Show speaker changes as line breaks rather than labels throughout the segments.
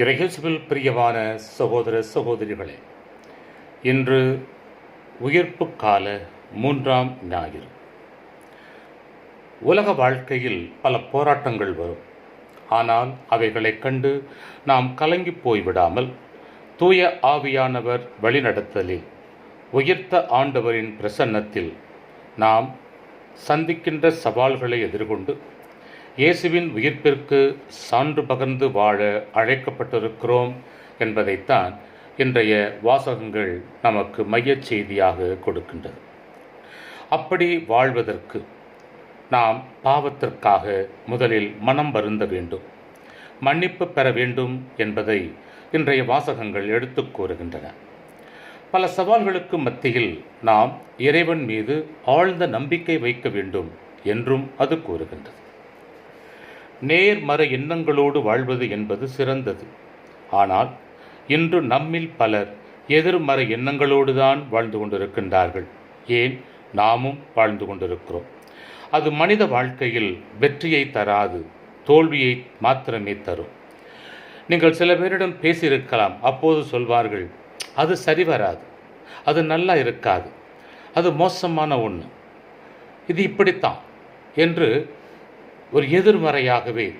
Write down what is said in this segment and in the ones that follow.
இறையேசுவில் பிரியமான சகோதர சகோதரிகளே இன்று உயிர்ப்பு கால மூன்றாம் ஞாயிறு. உலக வாழ்க்கையில் பல போராட்டங்கள் வரும். ஆனால் அவைகளைக் கண்டு நாம் கலங்கி போய்விடாமல் தூய ஆவியானவர் வழிநடத்தலில் உயிர்த்த ஆண்டவரின் பிரசன்னத்தில் நாம் சந்திக்கின்ற சவால்களை எதிர்கொண்டு இயேசுவின் உயிர்ப்பிற்கு சான்று பகர்ந்து வாழ அழைக்கப்பட்டிருக்கிறோம் என்பதைத்தான் இன்றைய வாசகங்கள் நமக்கு மையச் செய்தியாக கொடுக்கின்றது. அப்படி வாழ்வதற்கு நாம் பாவத்திற்காக முதலில் மனம் வருந்த வேண்டும். மன்னிப்பு பெற வேண்டும் என்பதை இன்றைய வாசகங்கள் எடுத்துக் கூறுகின்றன. பல சவால்களுக்கு மத்தியில் நாம் இறைவன் மீது ஆழ்ந்த நம்பிக்கை வைக்க வேண்டும் என்றும் அது கூறுகின்றது. நேர்மற எண்ணங்களோடு வாழ்வது என்பது சிறந்தது. ஆனால் இன்று நம்மில் பலர் எதிர்மறை எண்ணங்களோடு தான் வாழ்ந்து கொண்டிருக்கின்றார்கள். ஏன்? நாமும் வாழ்ந்து கொண்டிருக்கிறோம். அது மனித வாழ்க்கையில் வெற்றியை தராது தோல்வியை மாத்திரமே தரும். நீங்கள் சில பேரிடம் பேசியிருக்கலாம் அப்போது சொல்வார்கள் அது சரி வராது அது நல்லா இருக்காது அது மோசமான ஒன்று இது இப்படித்தான் என்று ஒரு எதிர்மறையாகவே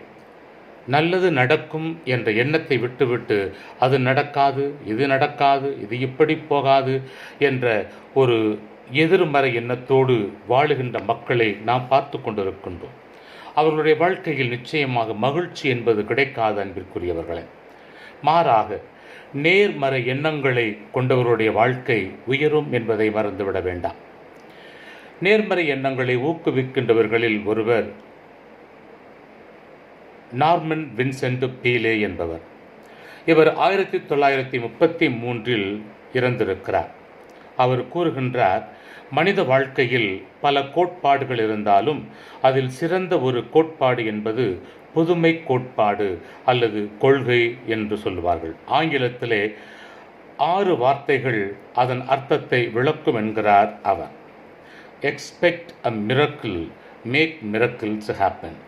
நல்லது நடக்கும் என்ற எண்ணத்தை விட்டுவிட்டு அது நடக்காது இது நடக்காது இது இப்படி போகாது என்ற ஒரு எதிர்மறை எண்ணத்தோடு வாழுகின்ற மக்களை நாம் பார்த்து கொண்டிருக்கின்றோம். அவர்களுடைய வாழ்க்கையில் நிச்சயமாக மகிழ்ச்சி என்பது கிடைக்காது அன்பிற்குரியவர்களே. மாறாக நேர்மறை எண்ணங்களை கொண்டவருடைய வாழ்க்கை உயரும் என்பதை மறந்துவிட வேண்டாம். நேர்மறை எண்ணங்களை ஊக்குவிக்கின்றவர்களில் ஒருவர் நார்மன் வின்சென்ட் பீலே என்பவர். இவர் ஆயிரத்தி தொள்ளாயிரத்தி முப்பத்தி மூன்றில் இறந்திருக்கிறார். அவர் கூறுகின்றார் மனித வாழ்க்கையில் பல கோட்பாடுகள் இருந்தாலும் அதில் சிறந்த ஒரு கோட்பாடு என்பது புதுமை கோட்பாடு அல்லது கொள்கை என்று சொல்வார்கள் ஆங்கிலத்திலே ஆறு வார்த்தைகள் அதன் அர்த்தத்தை விளக்கும் என்கிறார் அவர். Expect a miracle make miracles happen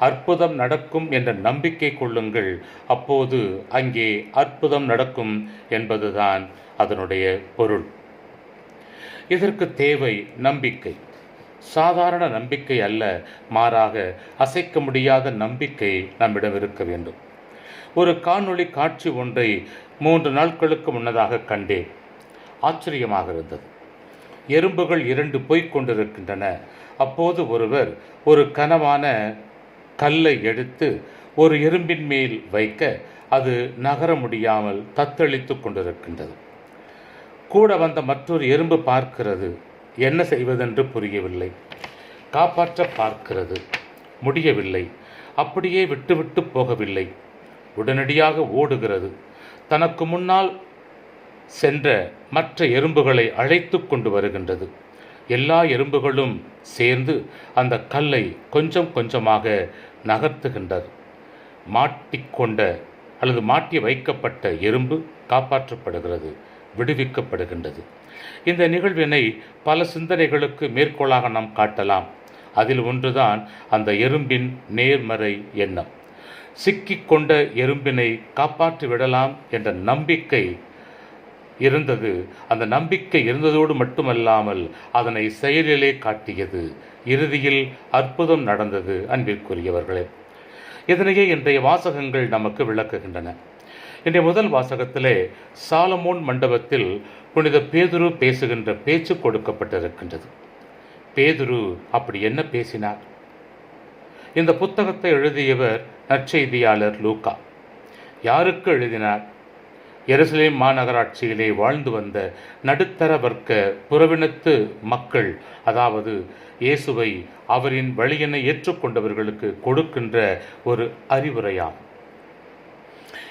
அற்புதம் நடக்கும் என்ற நம்பிக்கை கொள்ளுங்கள். அப்போது அங்கே அற்புதம் நடக்கும் என்பதுதான் அதனுடைய பொருள். இதற்கு தேவை நம்பிக்கை. சாதாரண நம்பிக்கை அல்ல மாறாக அசைக்க முடியாத நம்பிக்கை நம்மிடம் இருக்க வேண்டும். ஒரு காணொளி காட்சி ஒன்றை மூன்று நாட்களுக்கு முன்னதாக கண்டேன். ஆச்சரியமாக இருந்தது. எறும்புகள் இரண்டு போய்க் கொண்டிருக்கின்றன. அப்போது ஒருவர் ஒரு கனமான கல்லை எடுத்து ஒரு எறும்பின் மேல் வைக்க அது நகர முடியாமல் தத்தளித்து கொண்டிருக்கின்றது. கூட வந்த மற்றொரு எறும்பு பார்க்கிறது. என்ன செய்வதென்று புரியவில்லை. காப்பாற்ற பார்க்கிறது. முடியவில்லை. அப்படியே விட்டுவிட்டு போகவில்லை. உடனடியாக ஓடுகிறது. தனக்கு முன்னால் சென்ற மற்ற எறும்புகளை அழைத்து கொண்டு வருகின்றது. எல்லா எறும்புகளும் சேர்ந்து அந்த கல்லை கொஞ்சம் கொஞ்சமாக நகர்த்துகின்றது. மாட்டிக்கொண்ட அல்லது மாட்டி வைக்கப்பட்ட எறும்பு காப்பாற்றப்படுகிறது விடுவிக்கப்படுகின்றது. இந்த நிகழ்வினை பல சிந்தனைகளுக்கு மேற்கோளாக நாம் காட்டலாம். அதில் ஒன்றுதான் அந்த எறும்பின் நேர்மறை எண்ணம். சிக்கிக்கொண்ட எறும்பினை காப்பாற்றி விடலாம் என்ற நம்பிக்கை இருந்தது. அந்த நம்பிக்கை இருந்ததோடு மட்டுமல்லாமல் அதனை செயலிலே காட்டியது. இறுதியில் அற்புதம் நடந்தது அன்பிற்குரியவர்களே. இதனையே இன்றைய வாசகங்கள் நமக்கு விளக்குகின்றன. இன்றைய முதல் வாசகத்திலே சாலமோன் மண்டபத்தில் புனித பேதுரு பேசுகின்ற பேச்சு கொடுக்கப்பட்டிருக்கின்றது. பேதுரு அப்படி என்ன பேசினார்? இந்த புத்தகத்தை எழுதியவர் நற்செய்தியாளர் லூக்கா யாருக்கு எழுதினார்? எருசலேம் மாநகராட்சியிலே வாழ்ந்து வந்த நடுத்தர வர்க்க புறவினத்து மக்கள் அதாவது இயேசுவை அவரின் வழியினை ஏற்றுக்கொண்டவர்களுக்கு கொடுக்கின்ற ஒரு அறிவுரையாகும்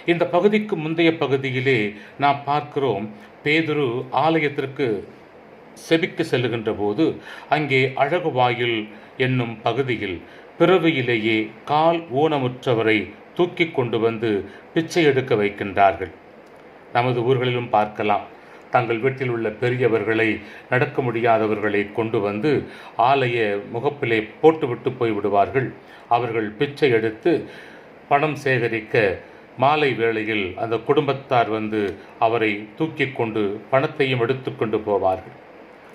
இந்த பகுதிக்கு முந்தைய பகுதியிலே நாம் பார்க்கிறோம் பேதுரு ஆலயத்திற்கு செபிக்கு செல்லுகின்ற போது அங்கே அழகு வாயில் என்னும் பகுதியில் பிறவியிலேயே கால் ஊனமுற்றவரை தூக்கி கொண்டு வந்து பிச்சை எடுக்க வைக்கின்றார்கள். நமது ஊர்களிலும் பார்க்கலாம். தங்கள் வீட்டில் உள்ள பெரியவர்களை நடக்க முடியாதவர்களை கொண்டு வந்து ஆலய முகப்பிலே போட்டுவிட்டு போய் விடுவார்கள். அவர்கள் பிச்சை எடுத்து பணம் சேகரிக்க மாலை வேளையில் அந்த குடும்பத்தார் வந்து அவரை தூக்கி கொண்டு பணத்தையும் எடுத்துக்கொண்டு போவார்கள்.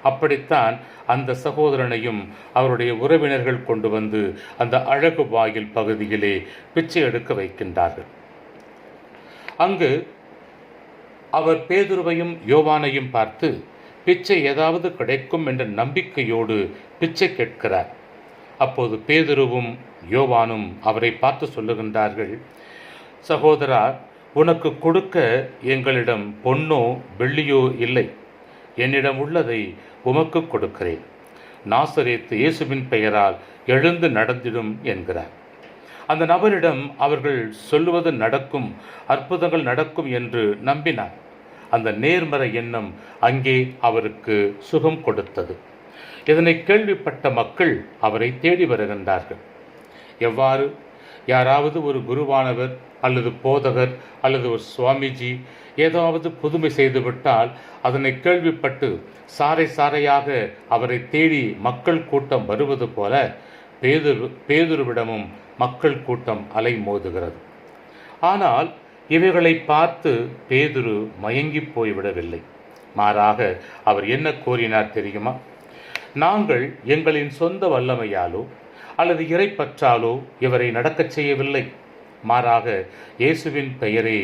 அப்படித்தான் அந்த சகோதரனையும் அவருடைய உறவினர்கள் கொண்டு வந்து அந்த அழகு வாயில் பகுதியிலே பிச்சை எடுக்க வைக்கின்றார்கள். அங்கு அவர் பேதுருவையும் யோவானையும் பார்த்து பிச்சை ஏதாவது கிடைக்கும் என்ற நம்பிக்கையோடு பிச்சை கேட்கிறார். அப்போது பேதுருவும் யோவானும் அவரை பார்த்து சொல்லுகின்றார்கள் சகோதரா உனக்கு கொடுக்க எங்களிடம் பொன்னோ வெள்ளியோ இல்லை. என்னிடம் உள்ளதை உமக்கு கொடுக்கிறேன். நாசரேத்து இயேசுவின் பெயரால் எழுந்து நடந்திடும் என்கிறார். அந்த நபரிடம் அவர்கள் சொல்லுவது நடக்கும் அற்புதங்கள் நடக்கும் என்று நம்பினார். அந்த நேர்மறை எண்ணம் அங்கே அவருக்கு சுகம் கொடுத்தது. இதனை கேள்விப்பட்ட மக்கள் அவரை தேடி வருகின்றார்கள். எவ்வாறு? யாராவது ஒரு குருவானவர் அல்லது போதகர் அல்லது ஒரு சுவாமிஜி ஏதாவது புதுமை செய்துவிட்டால் அதனை கேள்விப்பட்டு சாறை சாறையாக அவரை தேடி மக்கள் கூட்டம் வருவது போல பேதுரு பேதுருவிடமும் மக்கள் கூட்டம் அலைமோதுகிறது. ஆனால் இவைகளை பார்த்து பேதுரு மயங்கி போய்விடவில்லை. மாறாக அவர் என்ன கோரினார் தெரியுமா? நாங்கள் எங்களின் சொந்த வல்லமையாலோ அல்லது இறைப்பற்றாலோ இவரை நடக்கச் செய்யவில்லை. மாறாக இயேசுவின் பெயரே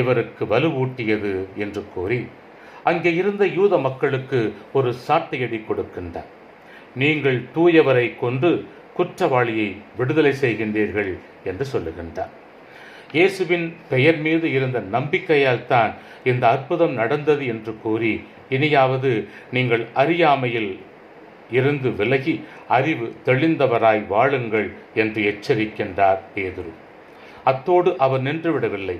இவருக்கு வலுவூட்டியது என்று கூறி அங்கே இருந்த யூத மக்களுக்கு ஒரு சாட்டையடி கொடுக்கின்றார். நீங்கள் தூயவரை கொன்று குற்றவாளியை விடுதலை செய்கின்றீர்கள் என்று சொல்லுகின்றார். இயேசுவின் பெயர் மீது இருந்த நம்பிக்கையால் தான் இந்த அற்புதம் நடந்தது என்று கூறி இனியாவது நீங்கள் அறியாமையில் இருந்து விலகி அறிவு தெளிந்தவராய் வாழுங்கள் என்று எச்சரிக்கின்றார் பேதுரு. அத்தோடு அவர் நின்றுவிடவில்லை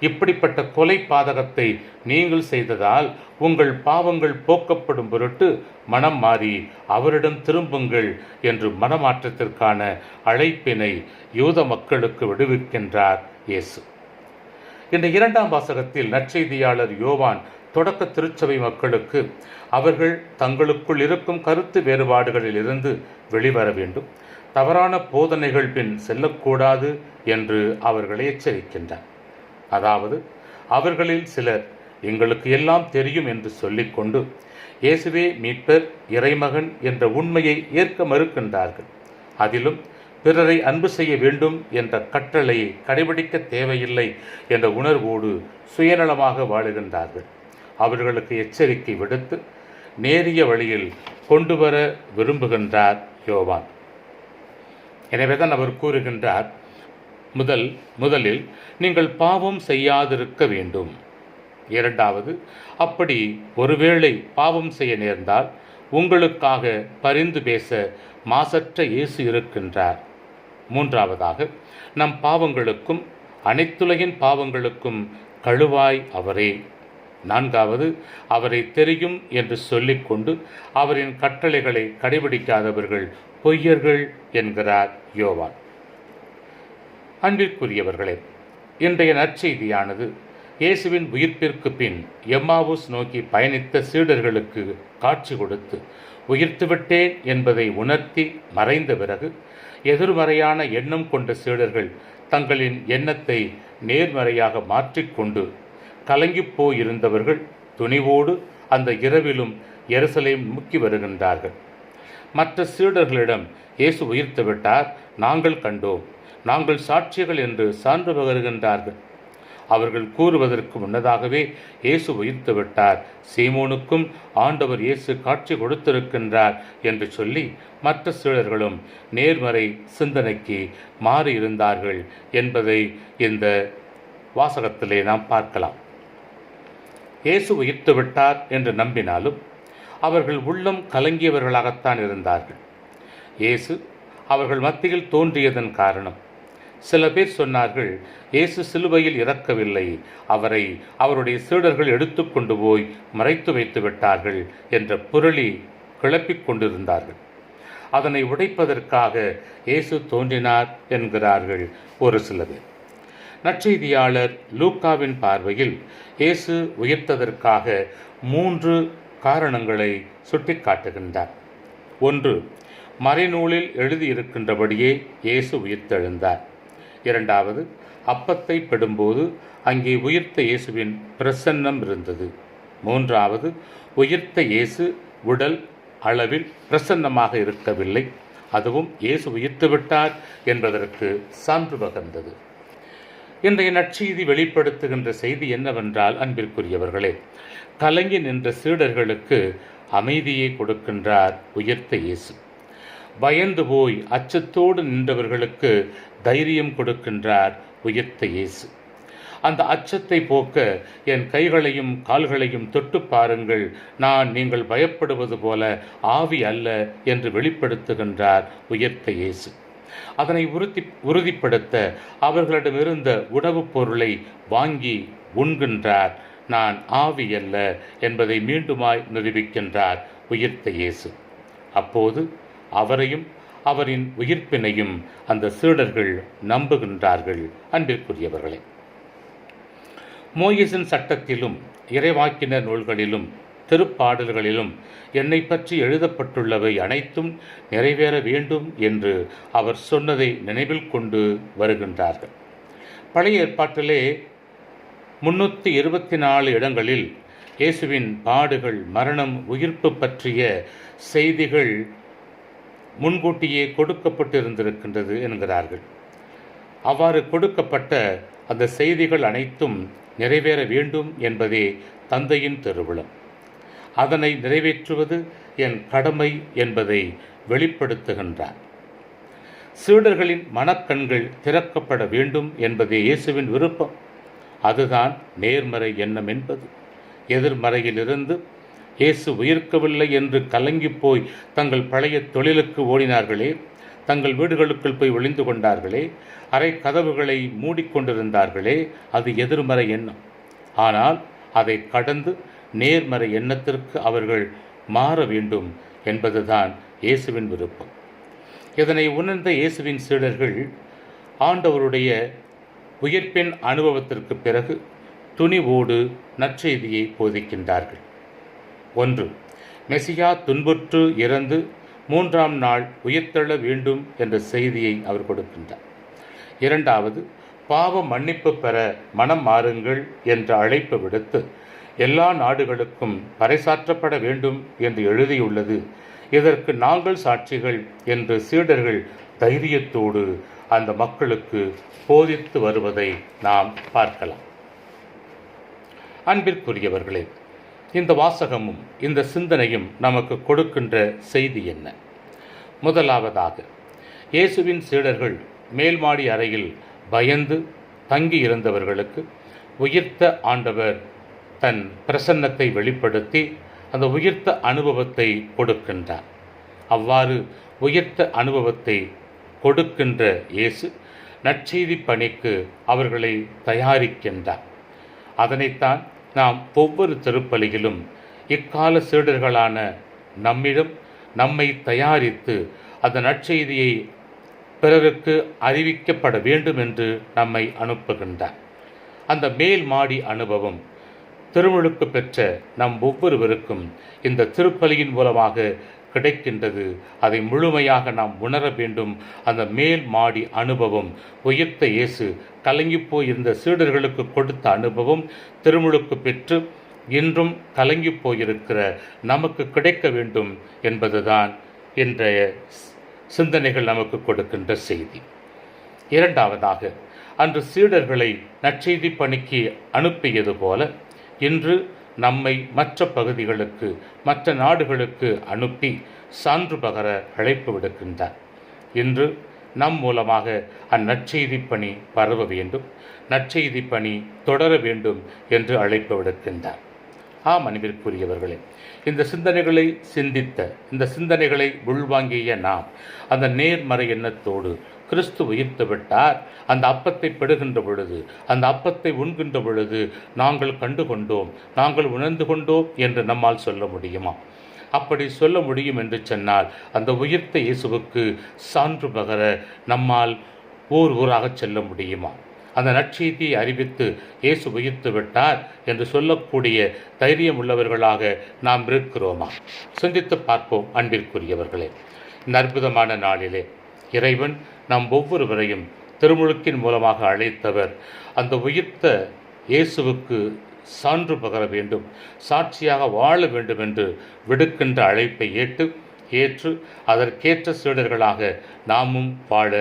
இப்படிப்பட்ட கொலை பாதகத்தை நீங்கள் செய்ததால் உங்கள் பாவங்கள் போக்கப்படும் பொருட்டு மனம் மாறி அவரிடம் திரும்புங்கள் என்று மனமாற்றத்திற்கான அழைப்பினை யூத மக்களுக்கு விடுவிக்கின்றார் இயேசு. இந்த இரண்டாம் வாசகத்தில் நற்செய்தியாளர் யோவான் தொடக்க திருச்சபை மக்களுக்கு அவர்கள் தங்களுக்குள் இருக்கும் கருத்து வேறுபாடுகளில் இருந்து வெளிவர வேண்டும். தவறான போதனைகள் பின் செல்லக்கூடாது என்று அவர்களை எச்சரிக்கின்றார் அதாவது அவர்களில் சிலர் எங்களுக்கு எல்லாம் தெரியும் என்று சொல்லிக்கொண்டு இயேசுவே மீட்பர் இறைமகன் என்ற உண்மையை ஏற்க மறுக்கின்றார்கள். அதிலும் பிறரை அன்பு செய்ய வேண்டும் என்ற கட்டளையை கடைபிடிக்க தேவையில்லை என்ற உணர்வோடு சுயநலமாக வாழுகின்றார்கள். அவர்களுக்கு எச்சரிக்கை விடுத்து நேரிய வழியில் கொண்டு வர விரும்புகின்றார் யோவான். எனவே தான் அவர் கூறுகின்றார் முதல் முதலில் நீங்கள் பாவம் செய்யாதிருக்க வேண்டும். இரண்டாவது அப்படி ஒருவேளை பாவம் செய்ய நேர்ந்தால் உங்களுக்காக பரிந்து பேச மாசற்ற இயேசு இருக்கின்றார். மூன்றாவதாக நம் பாவங்களுக்கும் அனைத்துலகின் பாவங்களுக்கும் கழுவாய் அவரே. நான்காவது அவரை தெரியும் என்று சொல்லிக்கொண்டு அவரின் கட்டளைகளை கடைபிடிக்காதவர்கள் பொய்யர்கள் என்கிறார் யோவான். அன்பிற்குரியவர்களே இன்றைய நற்செய்தியானது இயேசுவின் உயிர்ப்பிற்கு பின் எம்மாவூஸ் நோக்கி பயணித்த சீடர்களுக்கு காட்சி கொடுத்து உயிர்த்துவிட்டேன் என்பதை உணர்த்தி மறைந்த பிறகு எதிர்மறையான எண்ணம் கொண்ட சீடர்கள் தங்களின் எண்ணத்தை நேர்மறையாக மாற்றிக்கொண்டு கலங்கிப் போயிருந்தவர்கள் துணிவோடு அந்த இரவிலும் எருசலேம் முக்கி வருகின்றார்கள். மற்ற சீடர்களிடம் இயேசு உயிர்த்துவிட்டார் நாங்கள் கண்டோம். நாங்கள் சாட்சிகள் என்று சான்று பகருகின்றார்கள். அவர்கள் கூறுவதற்கு முன்னதாகவே இயேசு உயிர்த்து விட்டார். சீமோனுக்கும் ஆண்டவர் இயேசு காட்சி கொடுத்திருக்கின்றார் என்று சொல்லி மற்ற சீடர்களும் நேர்மறை சிந்தனைக்கு மாறியிருந்தார்கள் என்பதை இந்த வாசகத்திலே நாம் பார்க்கலாம். இயேசு உயிர்த்து விட்டார் என்று நம்பினாலும் அவர்கள் உள்ளம் கலங்கியவர்களாகத்தான் இருந்தார்கள். இயேசு அவர்கள் மத்தியில் தோன்றியதன் காரணம் சில பேர் சொன்னார்கள் இயேசு சிலுவையில் இறக்கவில்லை. அவரை அவருடைய சீடர்கள் எடுத்துக்கொண்டு போய் மறைத்து வைத்து விட்டார்கள் என்ற புரளி கிளப்பிக் கொண்டிருந்தார்கள். அதனை உடைப்பதற்காக இயேசு தோன்றினார் என்கிறார்கள் ஒரு சில பேர் நற்செய்தியாளர் லூக்காவின் பார்வையில் இயேசு உயர்த்ததற்காக மூன்று காரணங்களை சுட்டிக்காட்டுகின்றார். ஒன்று மறைநூலில் எழுதியிருக்கின்றபடியே இயேசு உயிர்த்தெழுந்தார். இரண்டாவது அப்பத்தை பெடும்போது அங்கே உயிர்த்த இயேசுவின் பிரசன்னம் இருந்தது. மூன்றாவது உயிர்த்த இயேசு உடல் அளவில் பிரசன்னமாக இருக்கவில்லை. அதுவும் இயேசு உயிர்த்து விட்டார் என்பதற்கு சான்று பகர்ந்தது இன்றைய நற்செய்தி வெளிப்படுத்துகின்ற செய்தி என்னவென்றால் அன்பிற்குரியவர்களே கலங்கி நின்ற சீடர்களுக்கு அமைதியை கொடுக்கின்றார் உயர்த்த இயேசு. பயந்து போய் அச்சத்தோடு நின்றவர்களுக்கு தைரியம் கொடுக்கின்றார் உயர்த்த இயேசு. அந்த அச்சத்தை போக்க என் கைகளையும் கால்களையும் தொட்டு பாருங்கள். நான் நீங்கள் பயப்படுவது போல ஆவி அல்ல என்று வெளிப்படுத்துகின்றார் உயர்த்த இயேசு. அதனை உறுதி உறுதிப்படுத்த அவர்களிடமிருந்த உணவுப் பொருளை வாங்கி உண்கின்றார். நான் ஆவி அல்ல என்பதை மீண்டுமாய் நிரூபிக்கின்றார் உயிர்த்த இயேசு. அப்போது அவரையும் அவரின் உயிர்ப்பினையும் அந்த சீடர்கள் நம்புகின்றார்கள். அன்பிற்குரியவர்களே மோயிசின் சட்டத்திலும் இறைவாக்கின நூல்களிலும் திருப்பாடல்களிலும் என்னை பற்றி எழுதப்பட்டுள்ளவை அனைத்தும் நிறைவேற வேண்டும் என்று அவர் சொன்னதை நினைவில் கொண்டு வருகின்றார்கள். பழைய ஏற்பாட்டிலே முன்னூற்றி இருபத்தி நாலு இடங்களில் இயேசுவின் பாடுகள் மரணம் உயிர்ப்பு பற்றிய செய்திகள் முன்கூட்டியே கொடுக்கப்பட்டிருந்திருக்கின்றது என்கிறார்கள். அவ்வாறு கொடுக்கப்பட்ட அந்த செய்திகள் அனைத்தும் நிறைவேற வேண்டும் என்பதே தந்தையின் திருவிழம் அதனை நிறைவேற்றுவது என் கடமை என்பதை வெளிப்படுத்துகின்றார். சீடர்களின் மனக்கண்கள் திறக்கப்பட வேண்டும் என்பதே இயேசுவின் விருப்பம். அதுதான் நேர்மறை எண்ணம் என்பது. எதிர்மறையிலிருந்து இயேசு உயிர்க்கவில்லை என்று கலங்கி போய் தங்கள் பழைய தொழிலுக்கு ஓடினார்களே தங்கள் வீடுகளுக்குள் போய் ஒளிந்து கொண்டார்களே அரை கதவுகளை மூடிக்கொண்டிருந்தார்களே அது எதிர்மறை எண்ணம். ஆனால் அதை கடந்து நேர்மறை எண்ணத்திற்கு அவர்கள் மாற வேண்டும் என்பதுதான் இயேசுவின் விருப்பம். இதனை உணர்ந்த இயேசுவின் சீடர்கள் ஆண்டவருடைய உயிர்ப்பின் அனுபவத்திற்கு பிறகு துணிவோடு நற்செய்தியை போதிக்கின்றார்கள். ஒன்று. மெசியா துன்புற்று இறந்து மூன்றாம் நாள் உயிர்த்தெழ வேண்டும் என்ற செய்தியை அவர் கொடுக்கின்றார். இரண்டாவது பாவ மன்னிப்பு பெற மனம் மாறுங்கள் என்ற அழைப்பு விடுத்து எல்லா நாடுகளுக்கும் பறைசாற்றப்பட வேண்டும் என்று எழுதியுள்ளது. இதற்கு நாங்கள் சாட்சிகள் என்று சீடர்கள் தைரியத்தோடு அந்த மக்களுக்கு போதித்து வருவதை நாம் பார்க்கலாம். அன்பிற்குரியவர்களே இந்த வாசகமும் இந்த சிந்தனையும் நமக்கு கொடுக்கின்ற செய்தி என்ன? முதலாவதாக இயேசுவின் சீடர்கள் மேல்மாடி அறையில் பயந்து தங்கி இருந்தவர்களுக்கு உயிர்த்த ஆண்டவர் தன் பிரசன்னத்தை வெளிப்படுத்தி அந்த உயிர்த்த அனுபவத்தை கொடுக்கின்றார். அவ்வாறு உயிர்த்த அனுபவத்தை கொடுக்கின்ற இயேசு நற்செய்தி பணிக்கு அவர்களை தயாரிக்கின்றார். அதனைத்தான் நாம் ஒவ்வொரு திருப்பலியிலும் இக்கால சீடர்களான நம்மிடம் நம்மை தயாரித்து அந்த நற்செய்தியை பிறருக்கு அறிவிக்கப்பட வேண்டும் என்று நம்மை அனுப்புகின்றார். அந்த மேல் மாடி அனுபவம் திருமுழுக்கு பெற்ற நம் ஒவ்வொருவருக்கும் இந்த திருப்பலியின் மூலமாக கிடைக்கின்றது. அதை முழுமையாக நாம் உணர வேண்டும். அந்த மேல் மாடி அனுபவம் உயிர்த்த இயேசு கலங்கிப் போயிருந்த சீடர்களுக்கு கொடுத்த அனுபவம் திருமுழுக்கு பெற்று இன்றும் கலங்கிப் போயிருக்கிற நமக்கு கிடைக்க வேண்டும் என்பதுதான் இன்றைய சிந்தனைகள் நமக்கு கொடுக்கின்ற செய்தி. இரண்டாவதாக அன்று சீடர்களை நற்செய்தி பணிக்கு அனுப்பியது போல இன்று நம்மை மற்ற பகுதிகளுக்கு மற்ற நாடுகளுக்கு அனுப்பி சான்று பகர அழைப்பு விடுக்கின்றார். இன்று நம் மூலமாக அந்நற்செய்தி பணி பரவ வேண்டும் நற்செய்தி பணி தொடர வேண்டும் என்று அழைப்பு விடுக்கின்றார். ஆம் அன்பிற்குரியவர்களே இந்த சிந்தனைகளை சிந்தித்த இந்த சிந்தனைகளை உள்வாங்கிய நாம் அந்த நேர்மறை எண்ணத்தோடு கிறிஸ்து உயிர்த்து விட்டார் அந்த அப்பத்தை பெடுகின்ற பொழுது அந்த அப்பத்தை உண்கின்ற பொழுது நாங்கள் கண்டு கொண்டோம் நாங்கள் உணர்ந்து கொண்டோம் என்று நம்மால் சொல்ல முடியுமா? அப்படி சொல்ல முடியும் என்று சொன்னால் அந்த உயிர்த்த இயேசுவுக்கு சான்று பகர நம்மால் ஊர் ஊராக செல்ல முடியுமா? அந்த நற்செய்தியை அறிவித்து இயேசு உயிர்த்து விட்டார் என்று சொல்லக்கூடிய தைரியம் உள்ளவர்களாக நாம் இருக்கிறோமா? சிந்தித்து பார்ப்போம் அன்பிற்குரியவர்களே. இந்த அற்புதமான நாளிலே இறைவன் நம் ஒவ்வொருவரையும் திருமுழுக்கின் மூலமாக அழைத்தவர். அந்த உயிர்த்த இயேசுவுக்கு சான்று பகர வேண்டும் சாட்சியாக வாழ வேண்டும் என்று விடுக்கின்ற அழைப்பை ஏற்று ஏற்று அதற்கேற்ற சீடர்களாக நாமும் வாழ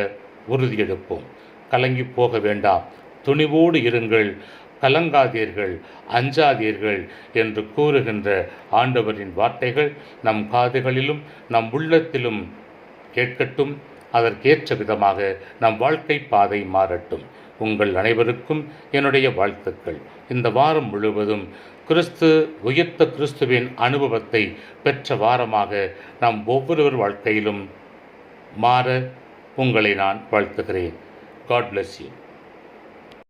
உறுதியெடுப்போம் கலங்கி போக வேண்டாம். துணிவோடு இருங்கள். கலங்காதீர்கள். அஞ்சாதீர்கள் என்று கூறுகின்ற ஆண்டவரின் வார்த்தைகள் நம் காதுகளிலும் நம் உள்ளத்திலும் கேட்கட்டும். அதற்கேற்ற விதமாக நம் வாழ்க்கை பாதை மாறட்டும். உங்கள் அனைவருக்கும் என்னுடைய வாழ்த்துக்கள். இந்த வாரம் முழுவதும் கிறிஸ்து உயர்த்த கிறிஸ்துவின் அனுபவத்தை பெற்ற வாரமாக நம் ஒவ்வொருவர் வாழ்க்கையிலும் மாற உங்களை நான் வாழ்த்துகிறேன். God bless you